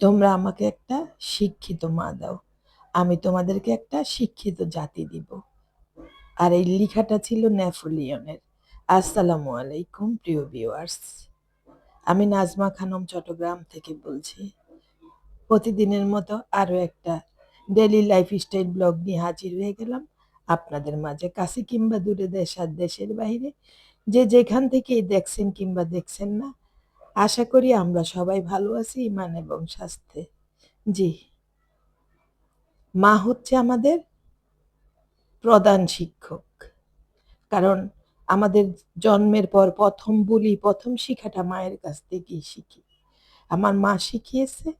তোমরা আমাকে একটা শিক্ষিত মা দাও। আমি তোমাদেরকে একটা শিক্ষিত জাতি দিব। আর এই লেখাটা ছিল নেপোলিয়নের। আসসালামু আলাইকুম, প্রিয় ভিউয়ার্স। আমি নাজমা খানম চট্টগ্রাম থেকে বলছি। প্রতিদিনের মতো আরও একটা ডেলি লাইফস্টাইল ব্লগ নিয়ে হাজির হয়ে গেলাম। আপনাদের মাঝে কাছে কিংবা দূরে দেশ আর দেশের বাইরে। যে যেখান থেকেই দেখছেন কিংবা দেখছেন না আশা করি আমরা সবাই ভালো আছি ইমান এবং স্বাস্থ্যে। জি। মা হচ্ছে আমাদের প্রধান শিক্ষক। কারণ আমাদের জন্মের পর প্রথম বলি, প্রথম শিখাটা মায়ের কাছ থেকেই শিখি। আমার মা শিখিয়েছে,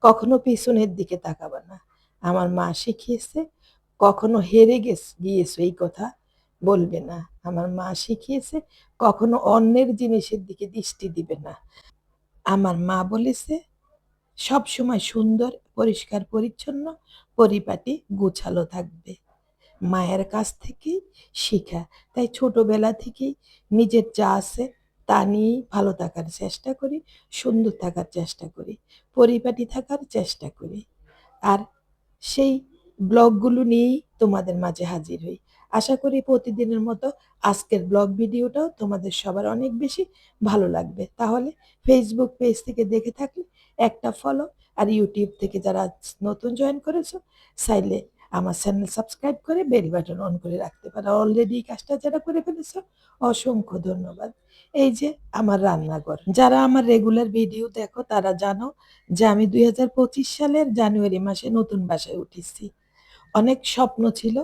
কখনো পিছনের দিকে তাকাবা না। আমার মা শিখিয়েছে, কখনো হেরে গেছ, গিয়েছো এই কথা বলবে না। আমার মা শিখিয়েছে, কখনো অন্যের জিনিসের দিকে দৃষ্টি দিবে না। আমার মা বলেছে সব সময় সুন্দর, পরিষ্কার, পরিচ্ছন্ন পরিপাটি গুছালো থাকবে। মায়ের কাছ থেকেই শিখা। তাই ছোটবেলা থেকেই নিজের যা আছে তা নিয়েই ভালো থাকার চেষ্টা করি, সুন্দর থাকার চেষ্টা করি, পরিপাটি থাকার চেষ্টা করি। আর সেই ব্লগগুলো নিয়েই তোমাদের মাঝে হাজির হই। আশা করি প্রতিদিনের মতো আজকের ব্লগ ভিডিওটাও তোমাদের সবার অনেক বেশি ভালো লাগবে। তাহলে ফেসবুক পেজ থেকে দেখে থাকলে একটা ফলো আর ইউটিউব থেকে যারা নতুন জয়েন করেছ, চাইলে আমার চ্যানেল সাবস্ক্রাইব করে বেল বাটন অন করে রাখতে পারো। অলরেডি কাজটা যারা করে ফেলেছো, অসংখ্য ধন্যবাদ। এই যে আমার রান্নাঘর, যারা আমার রেগুলার ভিডিও দেখো, তারা জানো যে আমি দুই হাজার পঁচিশ সালের জানুয়ারি মাসে নতুন বাসায় উঠেছি। অনেক স্বপ্ন ছিল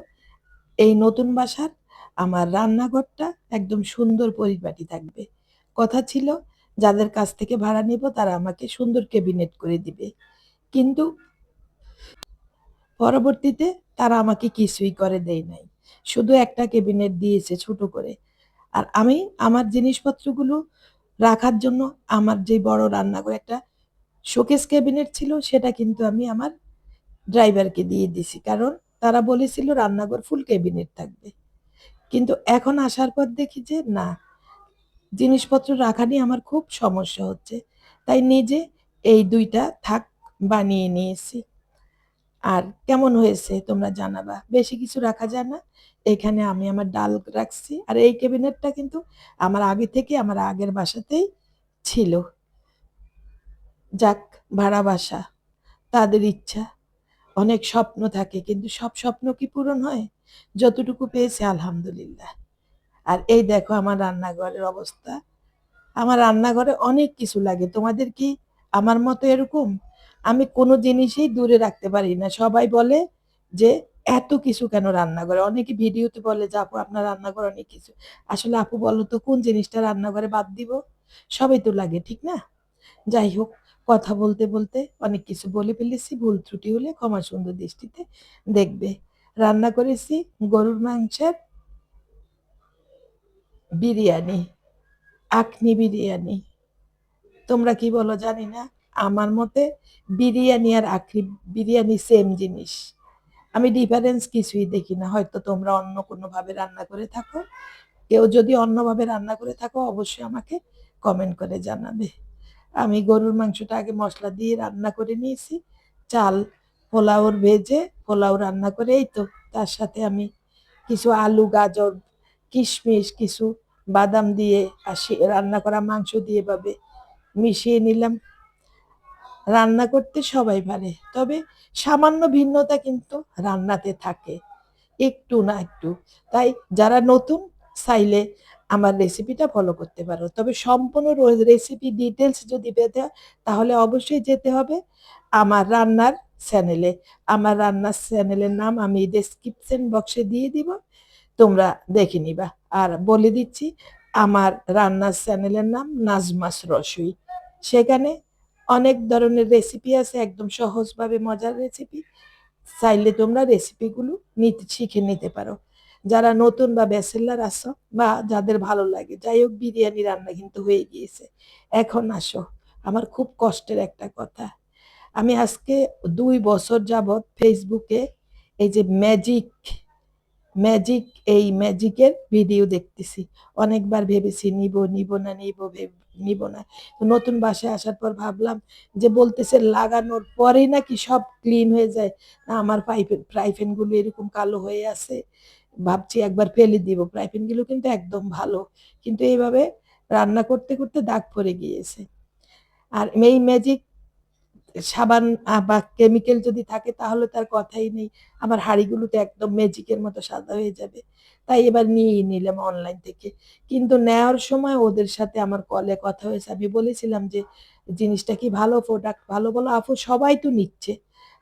এই নতুন বাসার আমার রান্নাঘরটা একদম সুন্দর পরিপাটি থাকবে। কথা ছিল, যাদের কাছ থেকে ভাড়া নিব তারা আমাকে সুন্দর ক্যাবিনেট করে দিবে। কিন্তু পরবর্তীতে তারা আমাকে কিছুই করে দেয় নাই। শুধু একটা ক্যাবিনেট দিয়েছে ছোট করে। আর আমি আমার জিনিসপত্রগুলো রাখার জন্য আমার যে বড় রান্নাঘর একটা শোকেস ক্যাবিনেট ছিল, সেটা কিন্তু আমি আমার ড্রাইভারকে দিয়ে দিছি। কারণ তারা বলেছিল রান্নাঘর ফুল ক্যাবিনেট থাকবে। কিন্তু এখন আসার পর দেখি যে না, জিনিসপত্র রাখা নিয়ে আমার খুব সমস্যা হচ্ছে। তাই নিজে এই দুইটা থাক বানিয়ে নিয়েছি। আর কেমন হয়েছে তোমরা জানাবা? বেশি কিছু রাখা যায় না। এখানে আমি আমার ডাল রাখছি। আর এই ক্যাবিনেটটা কিন্তু আমার আগে থেকে আমার আগের বাসাতেই ছিল। যাক, ভাড়া বাসা, তাদের ইচ্ছা। অনেক স্বপ্ন থাকে, কিন্তু সব স্বপ্ন কি পূরণ হয়? যতটুকু পেয়েছে, আলহামদুলিল্লাহ। আর এই দেখো আমার রান্নাঘরের অবস্থা। আমার রান্নাঘরে অনেক কিছু লাগে। তোমাদের কি আমার মতো এরকম? আমি কোনো জিনিসই দূরে রাখতে পারি না। সবাই বলে যে, এত কিছু কেন রান্নাঘরে? অনেকে ভিডিওতে বলে, যে আপু, আপনার রান্নাঘর অনেক কিছু। আসলে আপু বলো তো, কোন জিনিসটা রান্নাঘরে বাদ দিব? সবাই তো লাগে, ঠিক না? যাই হোক কথা বলতে বলতে অনেক কিছু বলে ফেলেছি, ভুল ত্রুটি হলে ক্ষমা সুন্দর দৃষ্টিতে দেখবে। রান্না করেছি গরুর মাংসের বিরিয়ানি, আখনি বিরিয়ানি। তোমরা কি বলো জানি না? আমার মতে বিরিয়ানি আর আখরি বিরিয়ানি সেম জিনিস। আমি ডিফারেন্স কিছুই দেখি না, হয়তো তোমরা অন্য কোনোভাবে রান্না করে থাকো। কেউ যদি অন্যভাবে রান্না করে থাকো, অবশ্যই আমাকে কমেন্ট করে জানাবে। আমি গরুর মাংসটা আগে মশলা দিয়ে রান্না করে নিয়েছি। চাল, পোলাওর ভেজে পোলাও রান্না করে, এই তো। তার সাথে আমি কিছু আলু, গাজর, কিশমিশ, কিছু বাদাম দিয়ে আর রান্না করা মাংস দিয়ে ভাবে মিশিয়ে নিলাম। রান্না করতে সবাই পারে, তবে সামান্য ভিন্নতা কিন্তু রান্নাতে থাকে, একটু না একটু। তাই যারা নতুন, চাইলে আমার রেসিপিটা ফলো করতে পারো। তবে সম্পূর্ণ রেসিপি ডিটেলস যদি পেতে তাহলে অবশ্যই যেতে হবে আমার রান্নার চ্যানেলে আমার রান্নার চ্যানেলের নাম আমি ডেসক্রিপশন বক্সে দিয়ে দিব, তোমরা দেখে নিবা। আর বলে দিচ্ছি, আমার রান্নার চ্যানেলের নাম নাজমাস রসুই। সেখানে অনেক ধরনের রেসিপি আছে, একদম সহজভাবে মজার রেসিপি চাইলে তোমরা রেসিপিগুলো নিতে, শিখে নিতে পারো। যারা নতুন বা ব্যাচেলার আসো বা যাদের ভালো লাগে, যাই হোক বিরিয়ানি রান্না কিন্তু হয়ে গিয়েছে এখন আসো, আমার খুব কষ্টের একটা কথা আমি আজকে দুই বছর যাবৎ ফেসবুকে এই যে ম্যাজিক ম্যাজিক এই ম্যাজিকের ভিডিও দেখতেছি অনেকবার ভেবেছি নিব নিব না, নিব নিব না। নতুন বাসায় আসার পর ভাবলাম যে বলতেছে লাগানোর পরেই নাকি সব ক্লিন হয়ে যায়। না, আমার পাইপের ফ্রাই প্যানগুলো এরকম কালো হয়ে আছে। ভাবছি একবার ফেলে দিব। ফ্রাই প্যানগুলো কিন্তু একদম ভালো। কিন্তু এইভাবে রান্না করতে, করতে দাগ পড়ে গিয়েছে। আর এই ম্যাজিক সাবান বা কেমিক্যাল যদি থাকে তাহলে তো আর কথাই নেই। আমার হাঁড়িগুলো তো একদম ম্যাজিকের মতো সাদা হয়ে যাবে। তাই এবার নিয়েই নিলাম অনলাইন থেকে। কিন্তু নেওয়ার সময় ওদের সাথে আমার কলে কথা হয়েছে। আমি বলেছিলাম যে, "জিনিসটা কি ভালো? প্রোডাক্ট ভালো বলো?" আপু সবাই তো নিচ্ছে।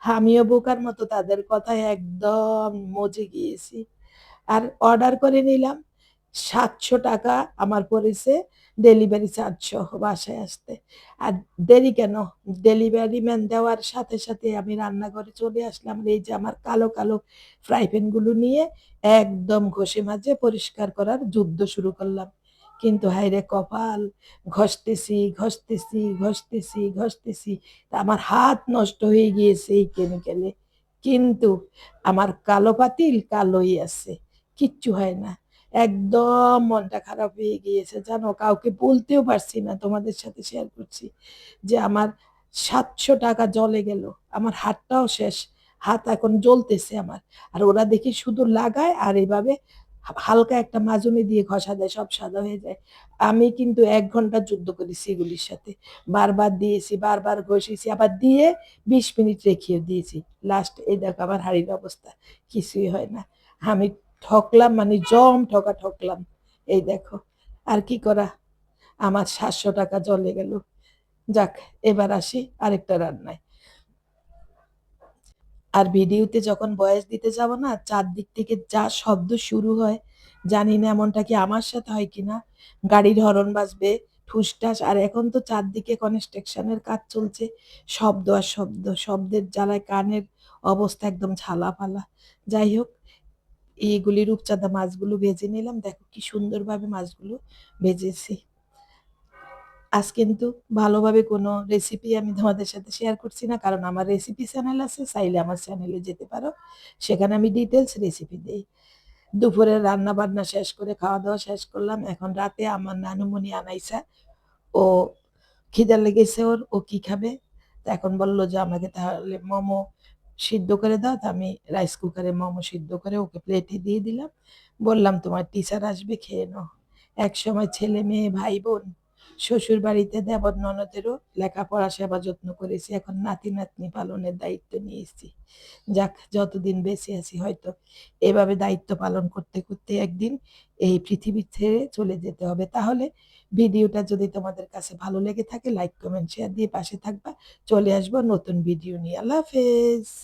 আমিও বোকার মতো তাদের কথায় একদম মজে গিয়েছি। আর অর্ডার করে নিলাম। ৳৭০০ আমার পড়েছে ডেলিভারি চার্জ সহ বাসায় আসতে। আর দেরি কেন? ডেলিভারি ম্যান দেওয়ার সাথে, সাথে আমি রান্নাঘরে চলে আসলাম। এই যে আমার কালো, কালো ফ্রাই প্যানগুলো নিয়ে একদম ঘষে মাঝে পরিষ্কার করার যুদ্ধ শুরু করলাম। কিন্তু হায়রে কপাল! ঘষতেছি, ঘষতেছি, ঘষতেছি, ঘষতেছি। তা আমার হাত নষ্ট হয়ে গিয়েছে এই কেমিক্যালে। কিন্তু আমার কালো পাতিল কালোই আছে। কিচ্ছু হয় না। একদম মনটা খারাপ হয়ে গিয়েছে জানো? কাউকে বলতেও পারছি না। তোমাদের সাথে শেয়ার করছি। যে আমার ৳৭০০ জলে গেল। আমার হাতটাও শেষ। হাত এখন জ্বলতেছে আমার। আর ওরা দেখি শুধু লাগায় আর এভাবে হালকা একটা মাজনি দিয়ে ঘষা দেয়, সব সাদা হয়ে যায়। আমি কিন্তু এক ঘণ্টা যুদ্ধ করেছি এগুলির সাথে। বারবার দিয়েছি, বারবার ঘষেছি, আবার দিয়ে ২০ মিনিট রেখেও দিয়েছি। লাস্ট এই দেখো আমার হাঁড়ির অবস্থা। কিছুই হয় না। আমি ঠকলাম মানে জম ঠকা ঠকলাম। এই দেখো। আর কি করা? আমার ৳৭০০ জলে গেল। যাক এবার আসি আরেকটা রান্নায়। আর ভিডিওতে যখন বয়স দিতে যাব না, চারদিক থেকে যা শব্দ শুরু হয়, জানি না এমনটা কি আমার সাথে হয় কিনা? গাড়ির হরন বাজবে, ঠুসঠাস আর এখন তো চারদিকে কনস্ট্রাকশন এর কাজ চলছে। শব্দ আর শব্দ। শব্দের জ্বালায় কানের অবস্থা একদম ঝালাপালা। যাই হোক, এগুলি রূপচাঁদা মাছগুলো ভেজে নিলাম। দেখো কি সুন্দরভাবে মাছগুলো ভেজেছি। আজ কিন্তু ভালোভাবে কোনো রেসিপি আমি তোমাদের সাথে শেয়ার করছি না। কারণ আমার রেসিপি চ্যানেল আছে। চাইলে আমার চ্যানেলে যেতে পারো। সেখানে আমি ডিটেলস রেসিপি দিই দুপুরে রান্না-বান্না শেষ করে খাওয়া-দাওয়া শেষ করলাম। এখন রাতে আমার নানুমণি আনাইছে। ও খিদা লেগেছে ওর। ও কি খাবে? তো এখন বলল যে, "আমাকে তাহলে মোমো সিদ্ধ করে দাও।" আমি রাইস কুকারে মোমো সিদ্ধ করে ওকে প্লেটে দিয়ে দিলাম। বললাম, "তোমার টিচার আসবে খেয়ে নাও।" এক সময় ছেলে-মেয়ে, ভাই-বোন, শ্বশুরবাড়িতে দেবর-ননদেরও লেখাপড়া সেবা যত্ন করেছি। এখন নাতি-নাতনি পালনের দায়িত্ব নিয়েছি। যাক যতদিন বেঁচে আছি হয়তো এভাবে দায়িত্ব পালন করতে, করতে একদিন এই পৃথিবী ছেড়ে চলে যেতে হবে। তাহলে ভিডিওটা যদি তোমাদের কাছে ভালো লেগে থাকে লাইক, কমেন্ট, শেয়ার দিয়ে পাশে থাকবা। চলে আসব নতুন ভিডিও নিয়ে। আল্লাহ হাফেজ।